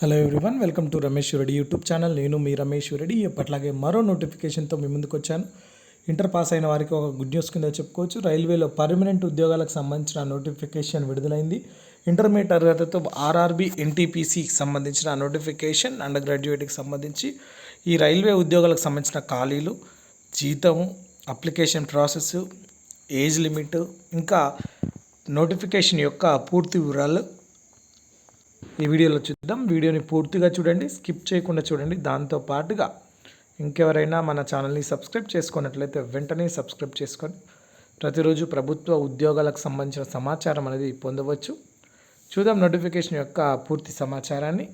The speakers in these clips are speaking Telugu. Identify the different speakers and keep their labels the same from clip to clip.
Speaker 1: Hello everyone welcome to Ramesh Reddy YouTube channel నేను మీ రమేష్ రెడ్డి ఎప్పట్లాగే మరో నోటిఫికేషన్తో మీ ముందుకు వచ్చాను. ఇంటర్ పాస్ అయిన వారికి ఒక గుడ్ న్యూస్ కింద చెప్పుకోవచ్చు. రైల్వేలో పర్మనెంట్ ఉద్యోగాలకు సంబంధించిన నోటిఫికేషన్ విడుదలైంది. ఇంటర్మీడియట్ అర్హతతో ఆర్ఆర్బి ఎన్టీపీసీకి సంబంధించిన నోటిఫికేషన్ అండర్ గ్రాడ్యుయేట్కి సంబంధించి ఈ రైల్వే ఉద్యోగాలకు సంబంధించిన ఖాళీలు జీతము అప్లికేషన్ ప్రాసెస్ ఏజ్ లిమిట్ ఇంకా నోటిఫికేషన్ యొక్క పూర్తి వివరాలు ఈ వీడియోలో చూద్దాం. వీడియోని పూర్తిగా చూడండి స్కిప్ చేయకుండా చూడండి. దాంతో పాటుగా ఇంకెవరైనా మన ఛానల్ని సబ్స్క్రైబ్ చేసుకున్నట్లయితే వెంటనే సబ్స్క్రైబ్ చేసుకొని ప్రతిరోజు ప్రభుత్వ ఉద్యోగాలకు సంబంధించిన సమాచారం అనేది పొందవచ్చు. చూద్దాం నోటిఫికేషన్ యొక్క పూర్తి సమాచారాన్ని.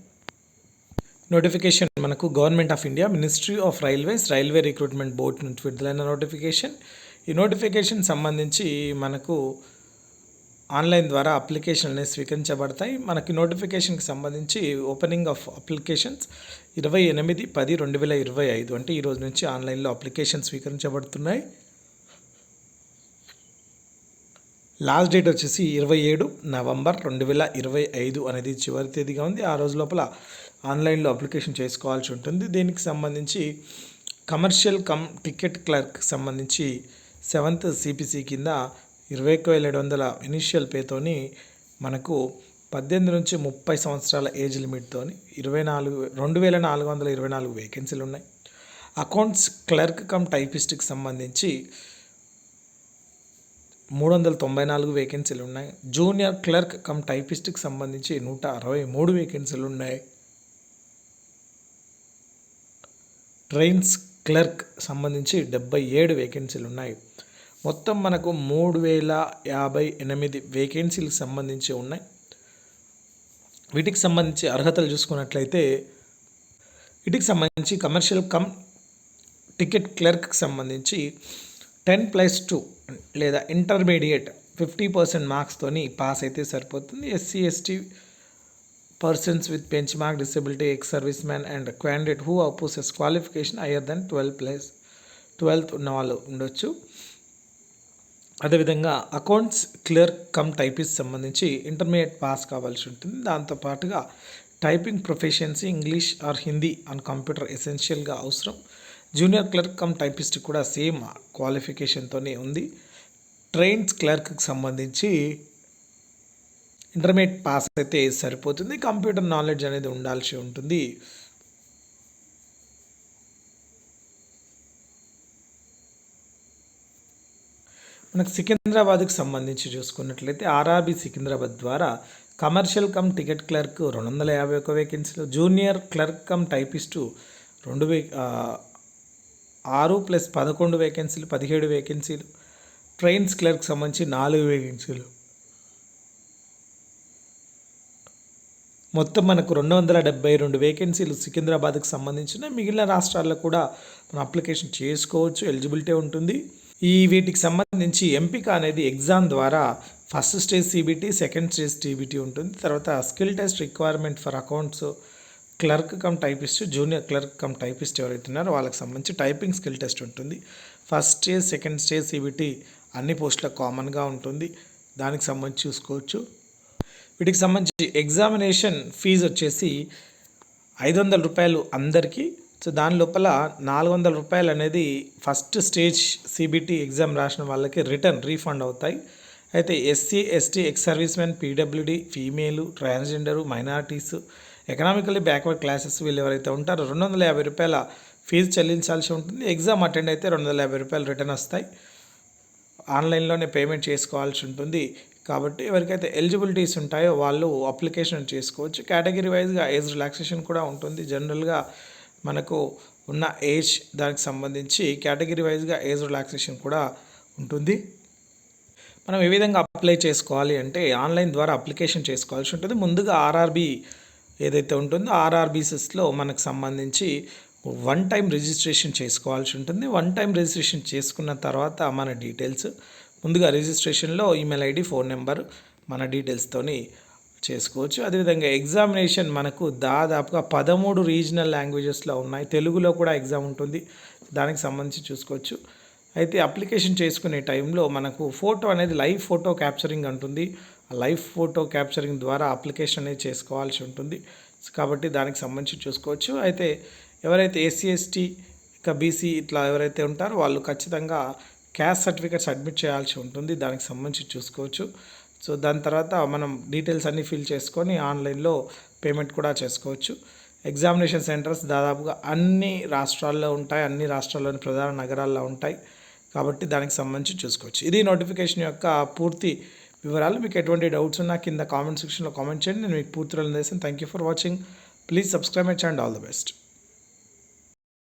Speaker 1: నోటిఫికేషన్ మనకు government of India ministry of railways railway recruitment board నుంచి విడుదలైన నోటిఫికేషన్. ఈ నోటిఫికేషన్ సంబంధించి మనకు ఆన్లైన్ ద్వారా అప్లికేషన్ అనేవి స్వీకరించబడతాయి. మనకి నోటిఫికేషన్కి సంబంధించి ఓపెనింగ్ ఆఫ్ అప్లికేషన్స్ ఇరవై ఎనిమిది పది రెండు వేల ఇరవై ఐదు అంటే ఈ రోజు నుంచి ఆన్లైన్లో అప్లికేషన్ స్వీకరించబడుతున్నాయి. లాస్ట్ డేట్ వచ్చేసి ఇరవై ఏడు నవంబర్ రెండు వేల ఇరవై ఐదు అనేది చివరి తేదీగా ఉంది. ఆ రోజు లోపల ఆన్లైన్లో అప్లికేషన్ చేసుకోవాల్సి ఉంటుంది. దీనికి సంబంధించి కమర్షియల్ కమ్ టికెట్ క్లర్క్ సంబంధించి సెవెంత్ సిపిసి కింద ఇరవై ఒక్క వేల ఏడు వందల ఇనిషియల్ పేతోని మనకు పద్దెనిమిది నుంచి ముప్పై సంవత్సరాల ఏజ్ లిమిట్తోని ఇరవై నాలుగు రెండు వేల నాలుగు వందల ఇరవై నాలుగు వేకెన్సీలు ఉన్నాయి అకౌంట్స్ క్లర్క్ కమ్ టైపిస్ట్కి సంబంధించి మూడు వందల తొంభై నాలుగు వేకెన్సీలు ఉన్నాయి జూనియర్ క్లర్క్ కమ్ టైపిస్ట్కి సంబంధించి నూట అరవై మూడు వేకెన్సీలు ఉన్నాయి ట్రైన్స్ క్లర్క్ సంబంధించి డెబ్బై ఏడు వేకెన్సీలు ఉన్నాయి మొత్తం మనకు మూడు వేల యాభై ఎనిమిది వేకెన్సీలకు సంబంధించి ఉన్నాయి. వీటికి సంబంధించి అర్హతలు చూసుకున్నట్లయితే వీటికి సంబంధించి కమర్షియల్ కమ్ టికెట్ క్లర్క్కి సంబంధించి టెన్ ప్లస్ టూ లేదా ఇంటర్మీడియట్ ఫిఫ్టీ పర్సెంట్ మార్క్స్తోని పాస్ అయితే సరిపోతుంది. SC ST persons with bench mark disability ex service man and candidate who possesses qualification higher than twelve plus twelfth ఉన్న వాళ్ళు ఉండొచ్చు. అదేవిధంగా అకౌంట్స్ క్లియర్ కమ్ టైపిస్ట్ సంబంధించి ఇంటర్మీడియట్ పాస్ కావాల్సి ఉంటుంది. దాంతోపాటుగా typing proficiency English or Hindi and computer ఎసెన్షియల్గా అవసరం. జూనియర్ క్లర్క్ కమ్ టైపిస్ట్ కూడా సేమ్ క్వాలిఫికేషన్తోనే ఉంది. ట్రైన్స్ క్లర్క్కి సంబంధించి ఇంటర్మీడియట్ పాస్ అయితే సరిపోతుంది. కంప్యూటర్ నాలెడ్జ్ అనేది ఉండాల్సి ఉంటుంది. మనకు సికింద్రాబాద్కి సంబంధించి చూసుకున్నట్లయితే ఆర్ఆర్బి సికింద్రాబాద్ ద్వారా కమర్షియల్ కమ్ టికెట్ క్లర్క్ రెండు వందల యాభై ఒక వేకెన్సీలు జూనియర్ క్లర్క్ కమ్ టైపిస్టు రెండు వే ఆరు ప్లస్ పదకొండు వేకెన్సీలు పదిహేడు వేకెన్సీలు ట్రైన్స్ క్లర్క్ సంబంధించి నాలుగు వేకెన్సీలు. మొత్తం మనకు రెండు వందల డెబ్బై రెండు వేకెన్సీలు సికింద్రాబాద్కి సంబంధించిన మిగిలిన రాష్ట్రాల్లో కూడా మనం అప్లికేషన్ చేసుకోవచ్చు ఎలిజిబిలిటీ ఉంటుంది. ఈ వీటికి సంబంధించి ఎంపిక అనేది ఎగ్జామ్ ద్వారా first stage CBT second stage TBT ఉంటుంది. తర్వాత skill test requirement for accounts clerk cum typist junior clerk cum typist ఎవరైతే ఉన్నారో వాళ్ళకి సంబంధించి టైపింగ్ స్కిల్ టెస్ట్ ఉంటుంది. First stage second stage CBT అన్ని పోస్టులకు కామన్గా ఉంటుంది. దానికి సంబంధించి చూసుకోవచ్చు. వీటికి సంబంధించి ఎగ్జామినేషన్ ఫీజు వచ్చేసి ఐదు వందల రూపాయలు అందరికీ సో దాని లోపల నాలుగు వందల రూపాయలు అనేది ఫస్ట్ స్టేజ్ సిబిటీ ఎగ్జామ్ రాసిన వాళ్ళకి రిటర్న్ రీఫండ్ అవుతాయి. అయితే SC ST ex service men PWD female transgender minorities economically backward classes వీళ్ళు ఎవరైతే ఉంటారో రెండు వందల యాభై రూపాయల ఫీజు చెల్లించాల్సి ఉంటుంది. ఎగ్జామ్ అటెండ్ అయితే రెండు వందల యాభై రూపాయలు రిటర్న్ వస్తాయి. ఆన్లైన్లోనే పేమెంట్ చేసుకోవాల్సి ఉంటుంది. కాబట్టి ఎవరికైతే ఎలిజిబిలిటీస్ ఉంటాయో వాళ్ళు అప్లికేషన్ చేసుకోవచ్చు. కేటగిరీ వైజ్గా ఏజ్ రిలాక్సేషన్ కూడా ఉంటుంది. జనరల్గా మనకు ఉన్న ఏజ్ దానికి సంబంధించి కేటగిరీ వైజ్గా ఏజ్ రిలాక్సేషన్ కూడా ఉంటుంది. మనం ఏ విధంగా అప్లై చేసుకోవాలి అంటే ఆన్లైన్ ద్వారా అప్లికేషన్ చేసుకోవాల్సి ఉంటుంది. ముందుగా ఆర్ఆర్బి ఏదైతే ఉంటుందో ఆర్ఆర్బీసెస్లో మనకు సంబంధించి వన్ టైం రిజిస్ట్రేషన్ చేసుకోవాల్సి ఉంటుంది. వన్ టైం రిజిస్ట్రేషన్ చేసుకున్న తర్వాత మన డీటెయిల్స్ ముందుగా రిజిస్ట్రేషన్లో ఈమెయిల్ ఐడి ఫోన్ నెంబర్ మన డీటెయిల్స్తోని చేసుకోవచ్చు. అదేవిధంగా ఎగ్జామినేషన్ మనకు దాదాపుగా పదమూడు రీజనల్ లాంగ్వేజెస్లో ఉన్నాయి. తెలుగులో కూడా ఎగ్జామ్ ఉంటుంది. దానికి సంబంధించి చూసుకోవచ్చు. అయితే అప్లికేషన్ చేసుకునే టైంలో మనకు ఫోటో అనేది లైవ్ ఫోటో క్యాప్చరింగ్ అంటుంది. ఆ లైవ్ ఫోటో క్యాప్చరింగ్ ద్వారా అప్లికేషన్ అనేది చేసుకోవాల్సి ఉంటుంది. కాబట్టి దానికి సంబంధించి చూసుకోవచ్చు. అయితే ఎవరైతే ఎస్సీ ఎస్టీ ఇంకా బీసీ ఇట్లా ఎవరైతే ఉంటారో వాళ్ళు ఖచ్చితంగా క్యాస్ట్ సర్టిఫికేట్ సబ్మిట్ చేయాల్సి ఉంటుంది. దానికి సంబంధించి చూసుకోవచ్చు. సో దాని తర్వాత మనం డీటెయిల్స్ అన్నీ ఫిల్ చేసుకొని ఆన్లైన్లో పేమెంట్ కూడా చేసుకోవచ్చు. ఎగ్జామినేషన్ సెంటర్స్ దాదాపుగా అన్ని రాష్ట్రాల్లో ఉంటాయి అన్ని రాష్ట్రాల్లోని ప్రధాన నగరాల్లో ఉంటాయి. కాబట్టి దానికి సంబంధించి చూసుకోవచ్చు. ఇది నోటిఫికేషన్ యొక్క పూర్తి వివరాలు. మీకు ఎటువంటి డౌట్స్ ఉన్నా కింద కామెంట్ సెక్షన్లో కామెంట్ చేయండి. నేను మీకు పూర్తి చేస్తాను thank you for watching please subscribe my channel all the best